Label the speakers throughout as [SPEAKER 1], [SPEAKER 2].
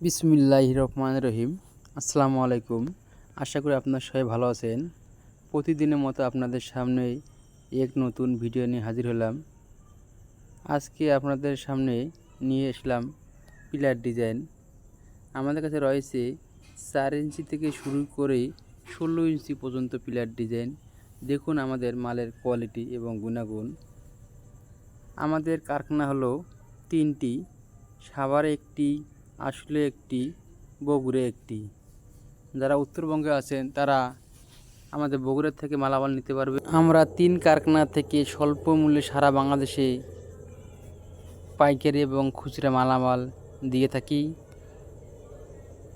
[SPEAKER 1] বিসমিল্লাহ রহমান রহিম। আসসালামু আলাইকুম। আশা করি আপনার সবাই ভালো আছেন। প্রতিদিনের মতো আপনাদের সামনে এক নতুন ভিডিও নিয়ে হাজির হলাম। আজকে আপনাদের সামনে নিয়ে এসলাম পিলার ডিজাইন। আমাদের কাছে রয়েছে চার ইঞ্চি থেকে শুরু করে ষোলো ইঞ্চি পর্যন্ত পিলার ডিজাইন। দেখুন আমাদের মালের কোয়ালিটি এবং গুণাগুণ। আমাদের কারখানা হলো তিনটি। সাভারে একটি আসলে একটি বগুড়ে একটি। যারা উত্তরবঙ্গে আছেন, তারা আমাদের বগুড়ার থেকে মালামাল নিতে পারবে। আমরা তিন কারখানা থেকে স্বল্প মূল্যে সারা বাংলাদেশে পাইকারি এবং খুচরা মালামাল দিয়ে থাকি।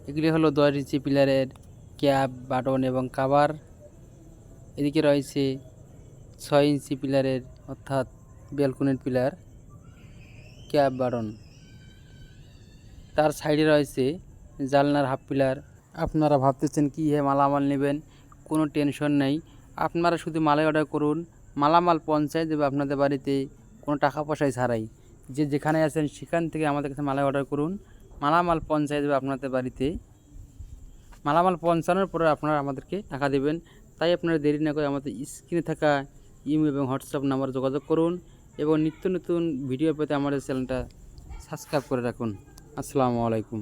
[SPEAKER 1] এগুলি হলো দশ ইঞ্চি পিলারের ক্যাপ, বাটন এবং কাভার। এদিকে রয়েছে ছয় ইঞ্চি পিলারের, অর্থাৎ ব্যালকনির পিলার, ক্যাপ, বাটন। তার সাইডে রয়েছে জালনার হাফ পিলার। আপনারা ভাবতেছেন কী হে মালামাল নেবেন? কোনো টেনশন নেই। আপনারা শুধু মালাই অর্ডার করুন। মালামাল পঞ্চায়েত দেবে আপনাদের বাড়িতে, কোনো টাকা পয়সায় ছাড়াই। যে যেখানে আছেন সেখান থেকে আমাদের কাছে মালাই অর্ডার করুন। মালামাল পঞ্চায়েত দেবে আপনাদের বাড়িতে। মালামাল পৌঁছানোর পরে আপনারা আমাদেরকে টাকা দেবেন। তাই আপনারা দেরি না করে আমাদের স্ক্রিনে থাকা ইমেল এবং হোয়াটসঅ্যাপ নাম্বার যোগাযোগ করুন এবং নিত্য নতুন ভিডিও পেতে আমাদের চ্যানেলটা সাবস্ক্রাইব করে রাখুন। আসসালামু আলাইকুম।